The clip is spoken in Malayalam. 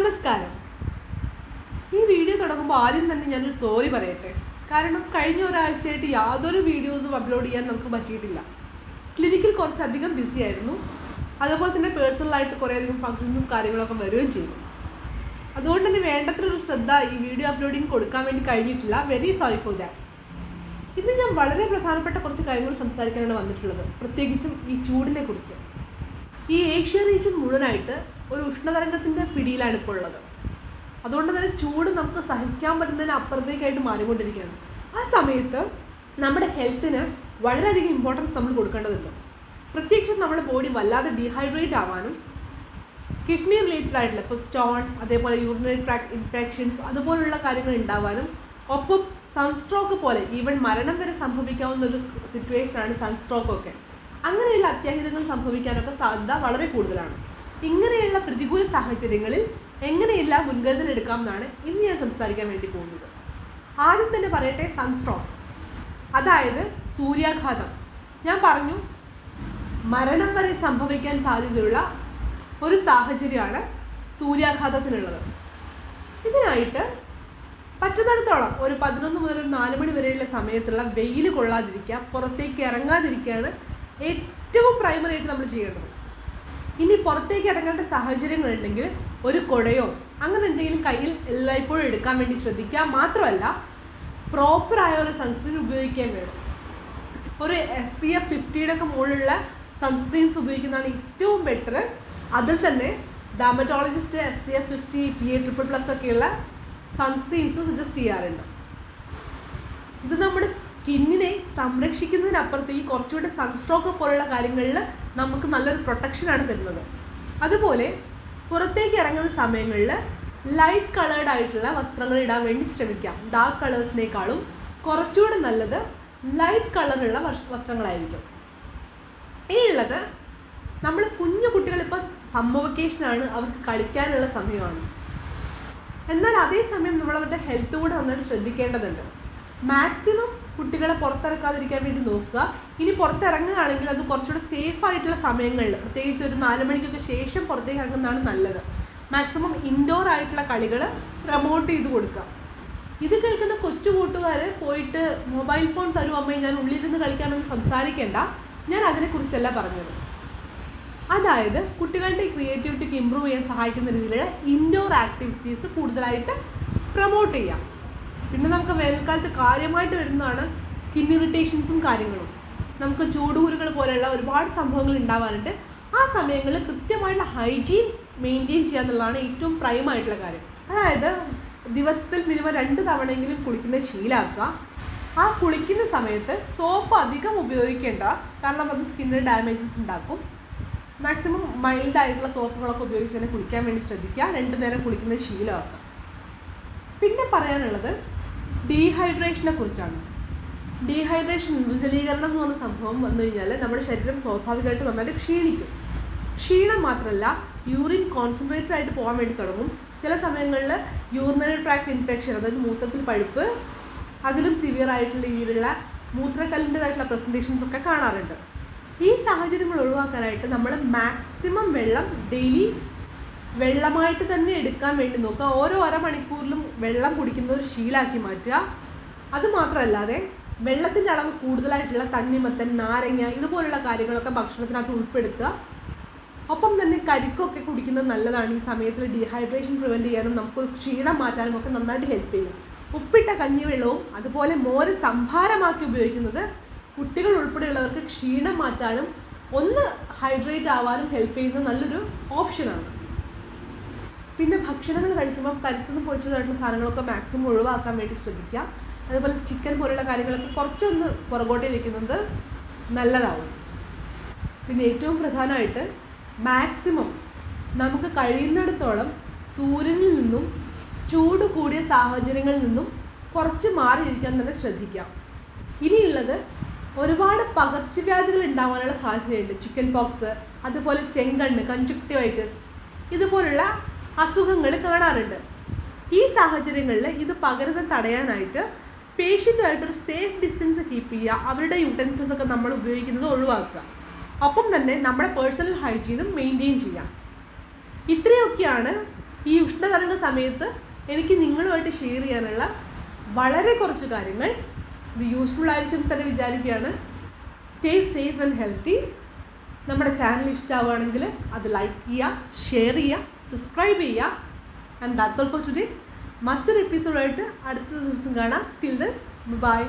നമസ്കാരം. ഈ വീഡിയോ തുടങ്ങുമ്പോൾ ആദ്യം തന്നെ ഞാനൊരു സോറി പറയട്ടെ. കാരണം കഴിഞ്ഞ ഒരാഴ്ചയായിട്ട് യാതൊരു വീഡിയോസും അപ്ലോഡ് ചെയ്യാൻ നമുക്ക് പറ്റിയിട്ടില്ല. ക്ലിനിക്കിൽ കുറച്ചധികം ബിസി ആയിരുന്നു. അതുപോലെ തന്നെ പേഴ്സണലായിട്ട് കുറേയധികം ഫംഗ്ഷൻസും കാര്യങ്ങളൊക്കെ വരികയും ചെയ്തു. അതുകൊണ്ട് തന്നെ വേണ്ടത്ര ഒരു ശ്രദ്ധ ഈ വീഡിയോ അപ്ലോഡിങ് കൊടുക്കാൻ വേണ്ടി കഴിഞ്ഞിട്ടില്ല. വെരി സോറി ഫോർ ദാറ്റ് ഇന്ന് ഞാൻ വളരെ പ്രധാനപ്പെട്ട കുറച്ച് കാര്യങ്ങൾ സംസാരിക്കാനാണ് വന്നിട്ടുള്ളത്. പ്രത്യേകിച്ചും ഈ ചൂടിനെ കുറിച്ച് ഈ ഏഷ്യ റീജിയൻ മുഴുവനായിട്ട് ഒരു ഉഷ്ണതരംഗത്തിന്റെ പിടിയിലാണ് ഇപ്പോൾ ഉള്ളത്. അതുകൊണ്ട് തന്നെ ചൂട് നമുക്ക് സഹിക്കാൻ പറ്റുന്നതിന് അപ്പുറത്തേക്കായിട്ട് മാറിക്കൊണ്ടിരിക്കുകയാണ്. ആ സമയത്ത് നമ്മുടെ ഹെൽത്തിന് വളരെയധികം ഇമ്പോർട്ടൻസ് നമ്മൾ കൊടുക്കേണ്ടതുണ്ട്. പ്രത്യേകിച്ച് നമ്മുടെ ബോഡി വല്ലാതെ ഡീഹൈഡ്രേറ്റ് ആവാനും കിഡ്നി റിലേറ്റഡ് ആയിട്ടുള്ള ഇപ്പോൾ സ്റ്റോൺ അതേപോലെ യൂറിനറി ട്രാക്ട് ഇൻഫെക്ഷൻസ് അതുപോലുള്ള കാര്യങ്ങൾ ഉണ്ടാവാനും ഒപ്പം സൺസ്ട്രോക്ക് പോലെ ഈവൻ മരണം വരെ സംഭവിക്കാവുന്ന ഒരു സിറ്റുവേഷനാണ് സൺസ്ട്രോക്ക് ഒക്കെ. അങ്ങനെയുള്ള അത്യാഹിതങ്ങൾ സംഭവിക്കാനൊക്കെ സാധ്യത വളരെ കൂടുതലാണ്. ഇങ്ങനെയുള്ള പ്രതികൂല സാഹചര്യങ്ങളിൽ എങ്ങനെയെല്ലാം മുൻകരുതൽ എടുക്കാം എന്നാണ് ഇന്ന് ഞാൻ സംസാരിക്കാൻ വേണ്ടി പോകുന്നത്. ആദ്യം തന്നെ പറയട്ടെ സൺസ്ട്രോക്ക് അതായത് സൂര്യാഘാതം. ഞാൻ പറഞ്ഞു മരണം വരെ സംഭവിക്കാൻ സാധ്യതയുള്ള ഒരു സാഹചര്യമാണ് സൂര്യാഘാതത്തിനുള്ളത്. ഇതിനായിട്ട് പറ്റുന്നിടത്തോളം ഒരു പതിനൊന്ന് മുതൽ ഒരു നാല് മണി വരെയുള്ള സമയത്തുള്ള വെയിൽ കൊള്ളാതിരിക്കുക പുറത്തേക്ക് ഇറങ്ങാതിരിക്കുകയാണ് ഏറ്റവും പ്രൈമറി ആയിട്ട് നമ്മൾ ചെയ്യേണ്ടത്. ഇനി പുറത്തേക്ക് ഇറങ്ങേണ്ട സാഹചര്യങ്ങളുണ്ടെങ്കിൽ ഒരു കുടയോ അങ്ങനെ എന്തെങ്കിലും കയ്യിൽ എല്ലായ്പ്പോഴും എടുക്കാൻ വേണ്ടി ശ്രദ്ധിക്കുക മാത്രമല്ല പ്രോപ്പറായ ഒരു സൺസ്ക്രീൻ ഉപയോഗിക്കാൻ വേണം. ഒരു എസ് പി എഫ് ഫിഫ്റ്റിയുടെ ഒക്കെ മുകളിലുള്ള സൺസ്ക്രീൻസ് ഉപയോഗിക്കുന്നതാണ് ഏറ്റവും ബെറ്റർ അതിൽ തന്നെ dermatologist S P F fifty P A triple plus ഒക്കെയുള്ള സൺസ്ക്രീൻസ് സജസ്റ്റ് ചെയ്യാറുണ്ട്. ഇത് നമ്മുടെ സ്കിന്നിനെ സംരക്ഷിക്കുന്നതിനപ്പുറത്തേക്ക് കുറച്ചുകൂടെ സൺസ്ട്രോക്ക് പോലുള്ള കാര്യങ്ങളിൽ നമുക്ക് നല്ലൊരു പ്രൊട്ടക്ഷനാണ് തരുന്നത്. അതുപോലെ പുറത്തേക്ക് ഇറങ്ങുന്ന സമയങ്ങളിൽ ലൈറ്റ് കളേർഡ് ആയിട്ടുള്ള വസ്ത്രങ്ങൾ ഇടാൻ വേണ്ടി ശ്രമിക്കാം. ഡാർക്ക് കളേഴ്സിനേക്കാളും കുറച്ചുകൂടെ നല്ലത് ലൈറ്റ് കളറുള്ള വസ്ത്രങ്ങളായിരിക്കും. ഇനിയുള്ളത് നമ്മൾ കുഞ്ഞു കുട്ടികളിപ്പോൾ സമ്മർ വെക്കേഷനാണ് അവർക്ക് കളിക്കാനുള്ള സമയമാണ്. എന്നാൽ അതേസമയം നമ്മൾ അവരുടെ ഹെൽത്ത് കൂടെ നന്നായിട്ട് ശ്രദ്ധിക്കേണ്ടതുണ്ട്. മാക്സിമം കുട്ടികളെ പുറത്തിറക്കാതിരിക്കാൻ വേണ്ടി നോക്കുക. ഇനി പുറത്തിറങ്ങുകയാണെങ്കിൽ അത് കുറച്ചുകൂടെ സേഫ് ആയിട്ടുള്ള സമയങ്ങളിൽ പ്രത്യേകിച്ച് ഒരു നാല് മണിക്കൊക്കെ ശേഷം പുറത്തേക്ക് ഇറങ്ങുന്നതാണ് നല്ലത്. മാക്സിമം ഇൻഡോർ ആയിട്ടുള്ള കളികൾ പ്രമോട്ട് ചെയ്ത് കൊടുക്കുക. ഇത് കേൾക്കുന്ന കൊച്ചു കൂട്ടുകാർ പോയിട്ട് മൊബൈൽ ഫോൺ തരും ഞാൻ ഉള്ളിലിരുന്ന് കളിക്കാമെന്ന് സംസാരിക്കേണ്ട. ഞാൻ അതിനെക്കുറിച്ചല്ല പറഞ്ഞത്. അതായത് കുട്ടികളുടെ ക്രിയേറ്റിവിറ്റിക്ക് ഇമ്പ്രൂവ് ചെയ്യാൻ സഹായിക്കുന്ന രീതിയിലുള്ള ഇൻഡോർ ആക്ടിവിറ്റീസ് കൂടുതലായിട്ട് പ്രൊമോട്ട് ചെയ്യാം. പിന്നെ നമുക്ക് വേനൽക്കാലത്ത് കാര്യമായിട്ട് വരുന്നതാണ് സ്കിൻ ഇറിറ്റേഷൻസും കാര്യങ്ങളും. നമുക്ക് ചൂടുകുരുകൾ പോലെയുള്ള ഒരുപാട് സംഭവങ്ങൾ ഉണ്ടാവാറുണ്ട്. ആ സമയങ്ങളിൽ കൃത്യമായിട്ടുള്ള ഹൈജീൻ മെയിന്റെയിൻ ചെയ്യുക എന്നുള്ളതാണ് ഏറ്റവും പ്രൈം ആയിട്ടുള്ള കാര്യം. അതായത് ദിവസത്തിൽ മിനിമം രണ്ട് തവണയെങ്കിലും കുളിക്കുന്ന ശീലാക്കുക. ആ കുളിക്കുന്ന സമയത്ത് സോപ്പ് അധികം ഉപയോഗിക്കേണ്ട കാരണം അത് സ്കിന്നിന് ഡാമേജസ് ഉണ്ടാക്കും. മാക്സിമം മൈൽഡ് ആയിട്ടുള്ള സോപ്പുകളൊക്കെ ഉപയോഗിച്ച് തന്നെ കുളിക്കാൻ വേണ്ടി ശ്രദ്ധിക്കുക. രണ്ടു നേരം കുളിക്കുന്ന ശീലമാക്കുക. പിന്നെ പറയാനുള്ളത് ഡീഹൈഡ്രേഷനെ കുറിച്ചാണ്. ഡീഹൈഡ്രേഷൻ ജലീകരണം എന്ന് പറഞ്ഞ സംഭവം വന്നു കഴിഞ്ഞാൽ നമ്മുടെ ശരീരം സ്വാഭാവികമായിട്ട് നന്നായിട്ട് ക്ഷീണിക്കും. ക്ഷീണം മാത്രമല്ല യൂറിൻ കോൺസെൻട്രേറ്റഡ് ആയിട്ട് പോകാൻ വേണ്ടി തുടങ്ങും. ചില സമയങ്ങളിൽ യൂറിനറി ട്രാക്ട് ഇൻഫെക്ഷൻ അതായത് മൂത്രത്തിൽ പഴുപ്പ് അതിലും സിവിയർ ആയിട്ടുള്ള രീതിയിലുള്ള മൂത്രക്കല്ലിന്റെതായിട്ടുള്ള പ്രസന്റേഷൻസ് ഒക്കെ കാണാറുണ്ട്. ഈ സാഹചര്യങ്ങൾ ഒഴിവാക്കാനായിട്ട് നമ്മൾ മാക്സിമം വെള്ളം ഡെയിലി വെള്ളമായിട്ട് തന്നെ എടുക്കാൻ വേണ്ടി നോക്കുക. ഓരോ അരമണിക്കൂറിലും വെള്ളം കുടിക്കുന്ന ഒരു ശീലാക്കി മാറ്റുക. അത് മാത്രമല്ലാതെ വെള്ളത്തിന്റെ അളവ് കൂടുതലായിട്ടുള്ള തണ്ണിമത്തൻ നാരങ്ങ ഇതുപോലുള്ള കാര്യങ്ങളൊക്കെ ഭക്ഷണത്തിനകത്ത് ഉൾപ്പെടുത്തുക. ഒപ്പം തന്നെ കരിക്കൊക്കെ കുടിക്കുന്നത് നല്ലതാണ്. ഈ സമയത്തിൽ ഡീഹൈഡ്രേഷൻ പ്രിവെന്റ് ചെയ്യാനും നമുക്ക് ക്ഷീണം മാറ്റാനും ഒക്കെ നന്നായിട്ട് ഹെൽപ്പ് ചെയ്യും. ഉപ്പിട്ട കഞ്ഞിവെള്ളവും അതുപോലെ മോര് സംഭാരമാക്കി ഉപയോഗിക്കുന്നത് കുട്ടികൾ ഉൾപ്പെടെയുള്ളവർക്ക് ക്ഷീണം മാറ്റാനും ഒന്ന് ഹൈഡ്രേറ്റ് ആവാനും ഹെൽപ്പ് ചെയ്യുന്ന നല്ലൊരു ഓപ്ഷനാണ് പിന്നെ ഭക്ഷണങ്ങൾ കഴിക്കുമ്പോൾ പരിസരം പൊരിച്ചതായിട്ടുള്ള സാധനങ്ങളൊക്കെ മാക്സിമം ഒഴിവാക്കാൻ വേണ്ടി ശ്രദ്ധിക്കുക. അതുപോലെ ചിക്കൻ പോലെയുള്ള കാര്യങ്ങളൊക്കെ കുറച്ചൊന്ന് പുറകോട്ട് വെക്കുന്നത് നല്ലതാവും. പിന്നെ ഏറ്റവും പ്രധാനമായിട്ട് മാക്സിമം നമുക്ക് കഴിയുന്നിടത്തോളം സൂര്യനിൽ നിന്നും ചൂട് കൂടിയ സാഹചര്യങ്ങളിൽ നിന്നും കുറച്ച് മാറിയിരിക്കാൻ തന്നെ ശ്രദ്ധിക്കാം ഇനിയുള്ളത് ഒരുപാട് പകർച്ചവ്യാധികൾ ഉണ്ടാവാനുള്ള സാധ്യതയുണ്ട്. ചിക്കൻ പോക്സ് അതുപോലെ ചെങ്കണ്ണ് കൺജക്റ്റിവൈറ്റിസ് ഇതുപോലുള്ള അസുഖങ്ങൾ കാണാറുണ്ട്. ഈ സാഹചര്യങ്ങളിൽ ഇത് പകരുന്നത് തടയാനായിട്ട് പേഷ്യന്റുമായിട്ടൊരു സേഫ് ഡിസ്റ്റൻസ് കീപ്പ് ചെയ്യുക അവരുടെ യൂട്ടൻസിൽസ് ഒക്കെ നമ്മൾ ഉപയോഗിക്കുന്നത് ഒഴിവാക്കുക. ഒപ്പം തന്നെ നമ്മുടെ പേഴ്സണൽ ഹൈജീനും മെയിന്റെയിൻ ചെയ്യാം. ഇത്രയൊക്കെയാണ് ഈ ഉഷ്ണതരംഗ സമയത്ത് എനിക്ക് നിങ്ങളുമായിട്ട് ഷെയർ ചെയ്യാനുള്ള വളരെ കുറച്ച് കാര്യങ്ങൾ. ഇത് യൂസ്ഫുൾ ആയിരിക്കും തന്നെ വിചാരിക്കുകയാണ്. സ്റ്റേ സേഫ് ആൻഡ് ഹെൽത്തി നമ്മുടെ ചാനൽ ഇഷ്ടമാവുകയാണെങ്കിൽ അത് ലൈക്ക് ചെയ്യുക ഷെയർ ചെയ്യുക സബ്സ്ക്രൈബ് ചെയ്യുക. And that's all for today മറ്റൊരു എപ്പിസോഡായിട്ട് അടുത്ത ദിവസം കാണാം. Till the by